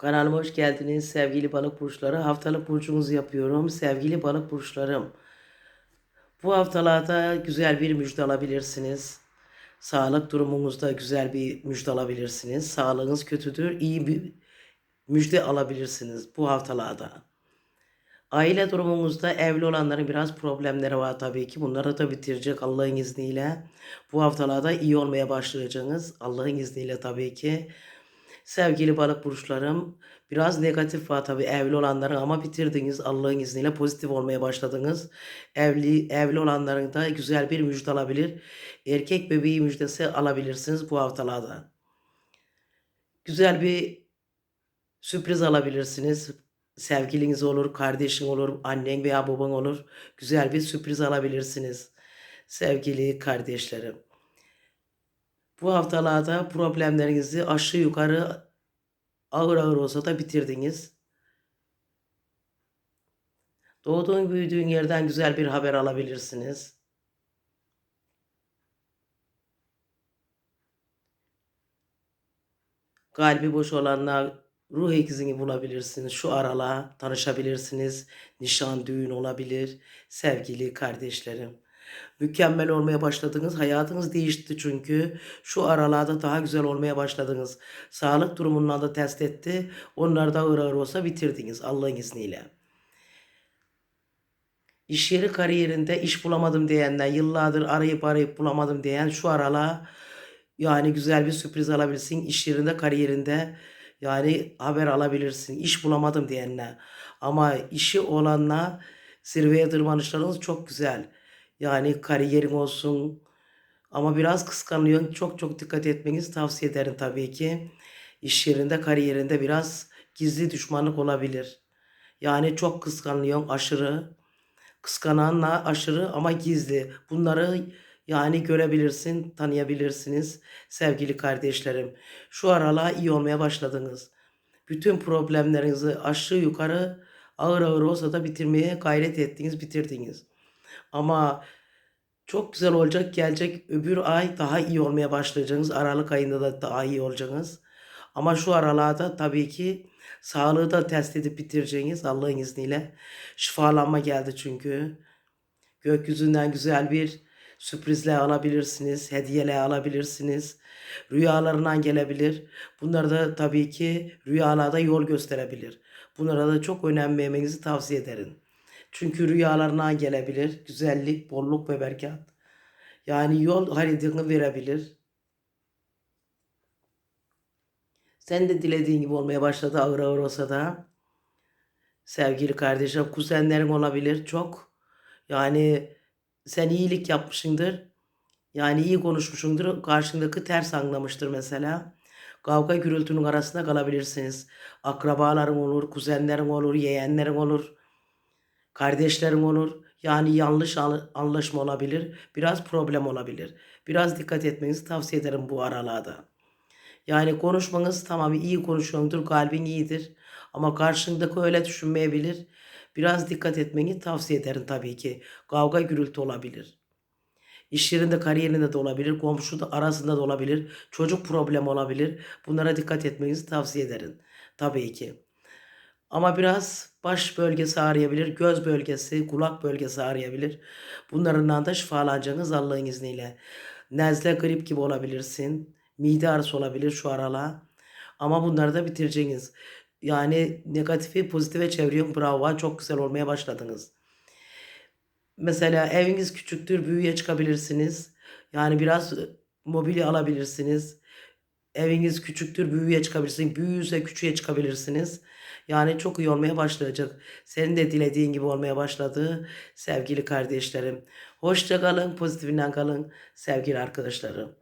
Kanalıma hoş geldiniz sevgili balık burçları. Haftalık burcunuzu yapıyorum sevgili balık burçlarım. Bu haftalarda güzel bir müjde alabilirsiniz. Sağlık durumunuzda güzel bir müjde alabilirsiniz. Sağlığınız kötüdür, iyi bir müjde alabilirsiniz bu haftalarda. Aile durumunuzda evli olanların biraz problemleri var tabii ki. Bunları da bitirecek Allah'ın izniyle. Bu haftalarda iyi olmaya başlayacağınız Allah'ın izniyle tabii ki. Sevgili balık burçlarım, biraz negatif var tabii evli olanların ama bitirdiniz Allah'ın izniyle pozitif olmaya başladınız. Evli evli olanların da güzel bir müjde alabilir. Erkek bebeği müjdesi alabilirsiniz bu haftalarda. Güzel bir sürpriz alabilirsiniz. Sevgiliniz olur, kardeşin olur, annen veya baban olur. Güzel bir sürpriz alabilirsiniz. Sevgili kardeşlerim. Bu haftalarda problemlerinizi aşağı yukarı ağır ağır olsa da bitirdiniz. Doğduğun büyüdüğün yerden güzel bir haber alabilirsiniz. Kalbi boş olanlar ruh ikizini bulabilirsiniz. Şu aralığa tanışabilirsiniz. Nişan, düğün olabilir. Sevgili kardeşlerim. Mükemmel olmaya başladınız. Hayatınız değişti çünkü. Şu aralarda daha güzel olmaya başladınız. Sağlık durumundan da test etti. Onlar da ağır ağır olsa bitirdiniz Allah'ın izniyle. İş yeri kariyerinde iş bulamadım diyenler, yıllardır arayıp arayıp bulamadım diyen şu aralar yani güzel bir sürpriz alabilirsin. İş yerinde, kariyerinde yani haber alabilirsin. İş bulamadım diyenler. Ama işi olanla zirveye tırmanışlarınız çok güzel. Yani kariyerin olsun. Ama biraz kıskanıyorsun. Çok çok dikkat etmenizi tavsiye ederim tabii ki. İş yerinde, kariyerinde biraz gizli düşmanlık olabilir. Yani çok kıskanıyorsun aşırı. Kıskananla aşırı ama gizli. Bunları yani görebilirsin, tanıyabilirsiniz sevgili kardeşlerim. Şu aralar iyi olmaya başladınız. Bütün problemlerinizi aşağı yukarı ağır ağır olsa da bitirmeye gayret ettiniz, bitirdiniz. Ama çok güzel olacak gelecek öbür ay daha iyi olmaya başlayacaksınız. Aralık ayında da daha iyi olacaksınız. Ama şu aralarda tabii ki sağlığı da test edip bitireceğiniz Allah'ın izniyle. Şifalanma geldi çünkü. Gökyüzünden güzel bir sürprizle alabilirsiniz, hediyeler alabilirsiniz. Rüyalarından gelebilir. Bunlar da tabii ki rüyalarda yol gösterebilir. Bunlara da çok önem vermenizi tavsiye ederim. Çünkü rüyalarına gelebilir. Güzellik, bolluk ve bereket. Yani yol haritini verebilir. Sen de dilediğin gibi olmaya başladı ağır ağır olsa da. Sevgili kardeşim, kuzenlerin olabilir çok. Yani sen iyilik yapmışsındır. Yani iyi konuşmuşsundur. Karşındaki ters anlamıştır mesela. Kavga gürültünün arasında kalabilirsiniz. Akrabaların olur, kuzenlerin olur, yeğenlerin olur. Kardeşlerin olur. Yani yanlış anlaşma olabilir. Biraz problem olabilir. Biraz dikkat etmenizi tavsiye ederim bu aralarda. Yani konuşmanız tamam iyi konuşuyordur, kalbin iyidir. Ama karşındaki öyle düşünmeyebilir. Biraz dikkat etmeni tavsiye ederim tabii ki. Kavga gürültü olabilir. İş yerinde, kariyerinde de olabilir. Komşu da arasında da olabilir. Çocuk problemi olabilir. Bunlara dikkat etmenizi tavsiye ederim. Tabii ki. Ama biraz baş bölgesi ağrıyabilir, göz bölgesi, kulak bölgesi ağrıyabilir. Bunlarından da şifalanacağınız Allah'ın izniyle. Nezle, grip gibi olabilirsin. Mide ağrısı olabilir şu arala. Ama bunları da bitireceğiniz. Yani negatifi pozitife çeviriyorum. Bravo. Çok güzel olmaya başladınız. Mesela eviniz küçüktür. Büyüye çıkabilirsiniz. Yani biraz mobilya alabilirsiniz. Eviniz küçüktür. Büyüye çıkabilirsiniz. Büyüyse küçüğe çıkabilirsiniz. Yani çok iyi olmaya başlayacak. Senin de dilediğin gibi olmaya başladı sevgili kardeşlerim. Hoşça kalın, pozitifinden kalın sevgili arkadaşlarım.